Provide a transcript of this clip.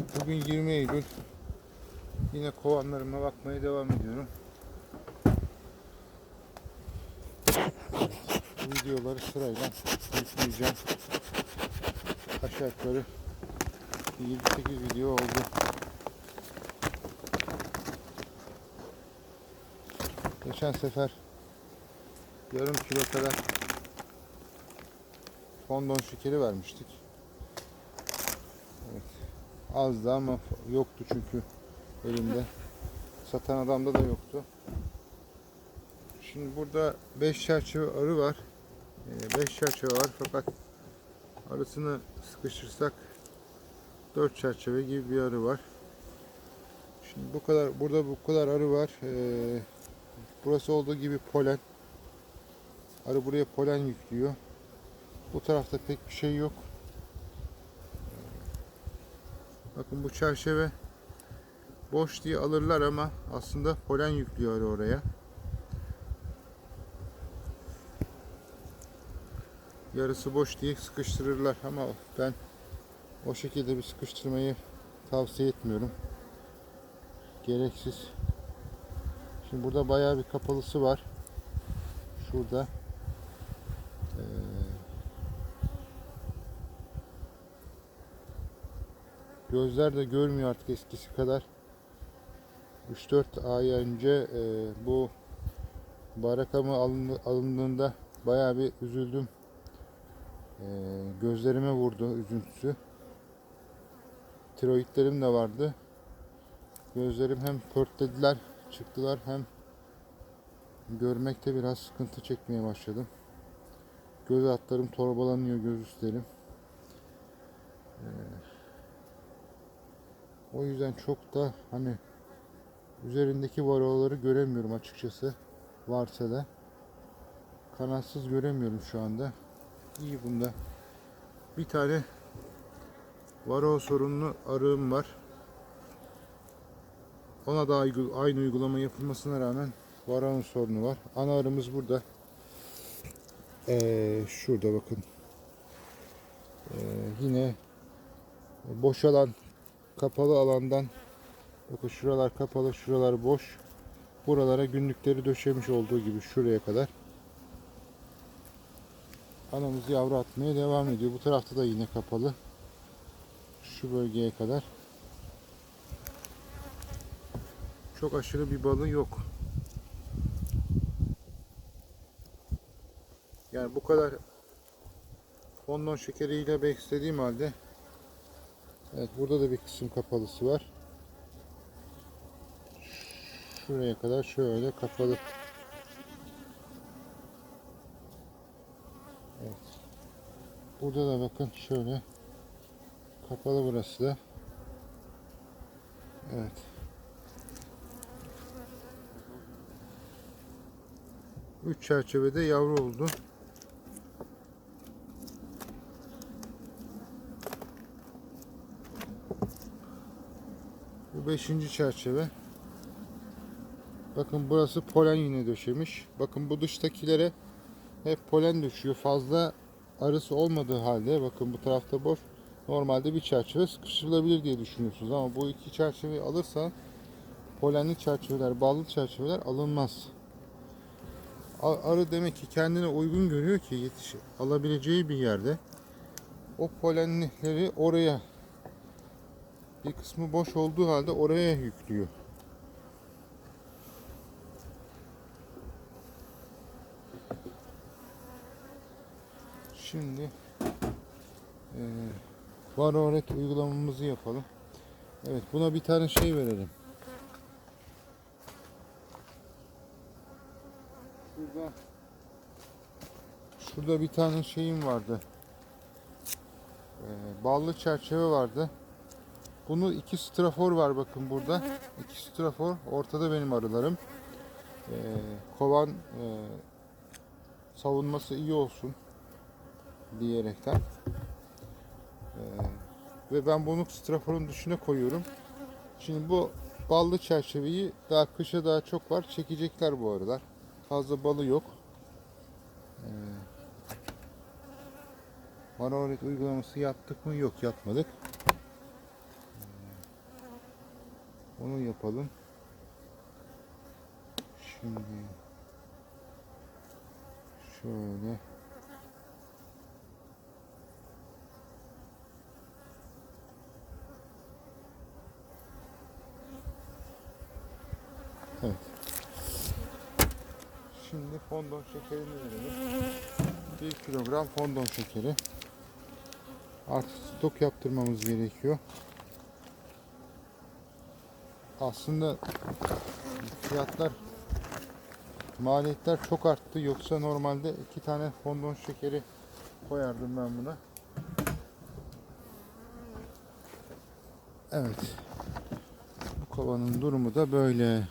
Bugün 20 Eylül. Yine kovanlarıma bakmaya devam ediyorum. Videoları sırayla yükleyeceğim. Aşağı yukarı 28 video oldu. Geçen sefer yarım kilo kadar fondon şekeri vermiştik. Azdı ama yoktu çünkü elimde. Satan adamda da yoktu. Şimdi burada 5 çerçeve arı var. 5 çerçeve var fakat arasını sıkıştırsak 4 çerçeve gibi bir arı var. Şimdi bu kadar burada bu kadar arı var. Ee, burası olduğu gibi polen. Arı buraya polen yüklüyor. Bu tarafta pek bir şey yok. Bakın bu çerçeve boş diye alırlar ama aslında polen yüklüyor oraya. Yarısı boş diye sıkıştırırlar ama ben o şekilde bir sıkıştırmayı tavsiye etmiyorum. Gereksiz. Şimdi burada bayağı bir kapalısı var. Şurada. Gözler de görmüyor artık eskisi kadar. 3-4 ay önce e, bu barakamı alındı- alındığında bayağı bir üzüldüm. E, gözlerime vurdu üzüntüsü. Tiroidlerim de vardı. Gözlerim hem pörtlediler, çıktılar hem görmekte biraz sıkıntı çekmeye başladım. Göz altlarım torbalanıyor, göz üstlerim. Ee, o yüzden çok da hani üzerindeki varoları göremiyorum açıkçası. Varsa da kanatsız göremiyorum şu anda. İyi bunda. Bir tane varo sorunlu arığım var. Ona da aynı uygulama yapılmasına rağmen varanın sorunu var. Ana arımız burada. Ee, şurada bakın. Ee, yine boşalan kapalı alandan bakın şuralar kapalı, şuralar boş. Buralara günlükleri döşemiş olduğu gibi şuraya kadar. Anamız yavru atmaya devam ediyor. Bu tarafta da yine kapalı. Şu bölgeye kadar. Çok aşırı bir balı yok. Yani bu kadar fondon şekeriyle beslediğim halde Evet burada da bir kısım kapalısı var. Şuraya kadar şöyle kapalı. Evet. Burada da bakın şöyle kapalı burası da. Evet. Üç çerçevede yavru oldu. Beşinci çerçeve. Bakın burası polen yine döşemiş. Bakın bu dıştakilere hep polen düşüyor. Fazla arısı olmadığı halde bakın bu tarafta boş. Normalde bir çerçeve sıkıştırılabilir diye düşünüyorsunuz ama bu iki çerçeveyi alırsan polenli çerçeveler, ballı çerçeveler alınmaz. Arı demek ki kendine uygun görüyor ki yetiş alabileceği bir yerde o polenleri oraya bir kısmı boş olduğu halde oraya yüklüyor. Şimdi eee varoret uygulamamızı yapalım. Evet buna bir tane şey verelim. Şurada Şurada bir tane şeyim vardı. Eee ballı çerçeve vardı. Bunu iki strafor var bakın burada. İki strafor. Ortada benim arılarım. Ee, kovan e, savunması iyi olsun diyerekten. Ee, ve ben bunu straforun dışına koyuyorum. Şimdi bu ballı çerçeveyi daha kışa daha çok var. Çekecekler bu arılar. Fazla balı yok. Ee, Manoret uygulaması yaptık mı? Yok yapmadık. Onu yapalım. Şimdi şöyle Evet. Şimdi fondon şekerini verelim. 1 kilogram fondon şekeri. Artık stok yaptırmamız gerekiyor. Aslında fiyatlar maliyetler çok arttı. Yoksa normalde iki tane fondon şekeri koyardım ben buna. Evet. Bu kovanın durumu da böyle.